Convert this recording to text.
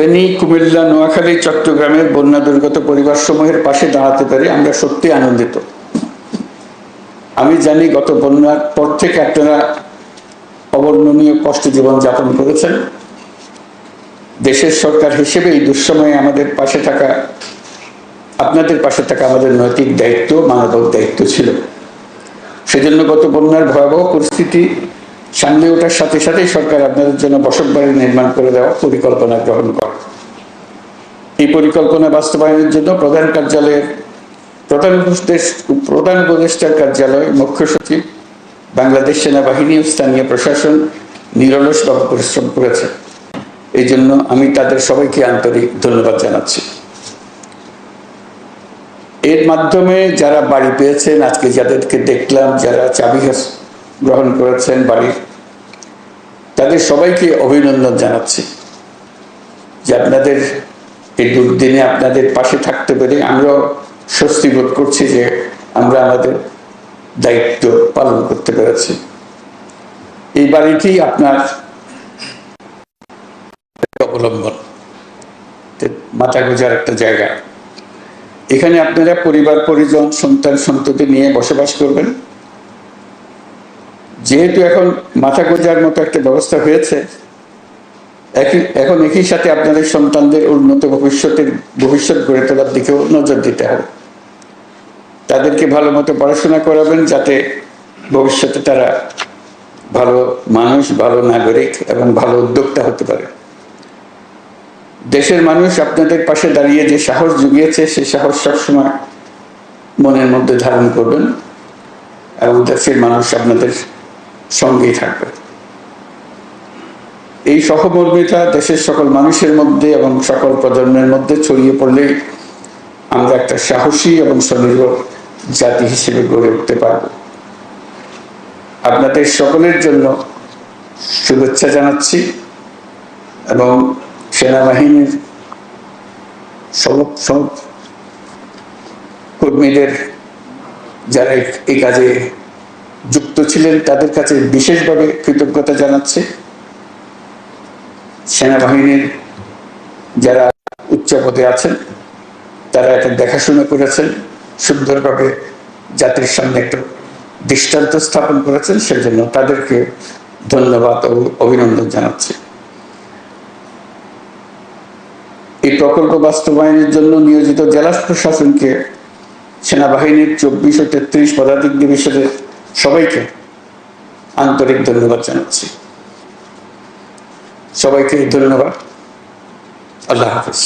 ফেনী, কুমিল্লা, নোয়াখালী, চট্টগ্রামের বন্যা দুর্গত পরিবার সমূহের পাশে দাঁড়াতে পেরে আমরা সত্যি আনন্দিত। আমি জানি গত বন্যার পর থেকে আপনারা অবর্ণনীয় কষ্ট জীবন যাপন করেছেন। দেশের সরকার হিসেবে এই দুঃসময়ে আমাদের পাশে থাকা, আপনাদের পাশে থাকা আমাদের নৈতিক দায়িত্ব, মানবিক দায়িত্ব ছিল। সেজন্য গত বন্যার ভয়াবহ পরিস্থিতি সামনে ওঠার সাথে সাথেই সরকার আপনাদের জন্য বসত বাড়ি নির্মাণ করে দেওয়ার পরিকল্পনা গ্রহণ করে। এই পরিকল্পনা বাস্তবায়নের জন্য প্রধান কার্যালয়ের, প্রধান উপদেশ, প্রধান উপদেষ্টার কার্যালয় মুখ্য সচিব, বাংলাদেশ সেনাবাহিনী ও স্থানীয় প্রশাসন নিরলসভাবে পরিশ্রম করেছে। এই জন্য আমি তাদের সবাইকে আন্তরিক ধন্যবাদ জানাচ্ছি। এর মাধ্যমে যারা বাড়ি পেয়েছেন, আজকে যাদেরকে দেখলাম, যারা চাবি গ্রহণ করেছেন বাড়ির তাদের সবাইকে অভিনন্দন জানাচ্ছি যে আপনাদের এই দুর্দিনে আপনাদের পাশে থাকতে পেরে আমরাও স্বস্তি বোধ করছি যে আমরা আমাদের দায়িত্ব পালন করতে পেরেছি। এই বাড়িটি আপনার অবলম্বন। মাথা গোজার একটা জায়গা। এখানে আপনারা পরিবার, পরিজন, সন্তান, সন্ততি নিয়ে বসবাস করবেন। যেহেতু এখন মাথা গোজার মতো একটা ব্যবস্থা হয়েছে এখন একই সাথে আপনাদের সন্তানদের উন্নত ভবিষ্যতের, ভবিষ্যৎ গড়ে তোলার দিকেও নজর দিতে হবে। তাদেরকে ভালো মতো পড়াশোনা করাবেন যাতে ভবিষ্যতে তারা ভালো মানুষ, ভালো নাগরিক এবং ভালো উদ্যোক্তা হতে পারে। দেশের মানুষ আপনাদের পাশে দাঁড়িয়ে যে সাহস জুগিয়েছে সেই সাহস সবসময় মনের মধ্যে ধারণ করবেন। এবং দেশের মানুষ আপনাদের সঙ্গেই থাকবে। এই সহমর্মিতা দেশের সকল মানুষের মধ্যে এবং সকল প্রজন্মের মধ্যে ছড়িয়ে পড়লে আমরা একটা সাহসী এবং স্বনির্ভর জাতি হিসেবে গড়ে উঠতে পারব। আপনাদের সকলের জন্য শুভেচ্ছা জানাচ্ছি এবং সেনাবাহিনীর সব সব কর্মীদের যারা এই- এই কাজে যুক্ত ছিলেন তাদের কাছে বিশেষভাবে কৃতজ্ঞতা জানাচ্ছে সেনাবাহিনীর যারা উচ্চ পদে আছেন, তারা এটা দেখাশোনা করেছেন, সুন্দরভাবে জাতির সামনে একটা দৃষ্টান্ত স্থাপন করেছেন, সেজন্য তাদেরকে ধন্যবাদ ও অভিনন্দন জানাচ্ছি। এই প্রকল্প বাস্তবায়নের জন্য নিয়োজিত জেলা প্রশাসনকে সেনাবাহিনীর চব্বিশ ও তেত্রিশ পদাতিক ডিভিশনের সবাইকে আন্তরিক ধন্যবাদ জানাচ্ছি। সবাইকে ধন্যবাদ। আল্লাহ হাফিজ।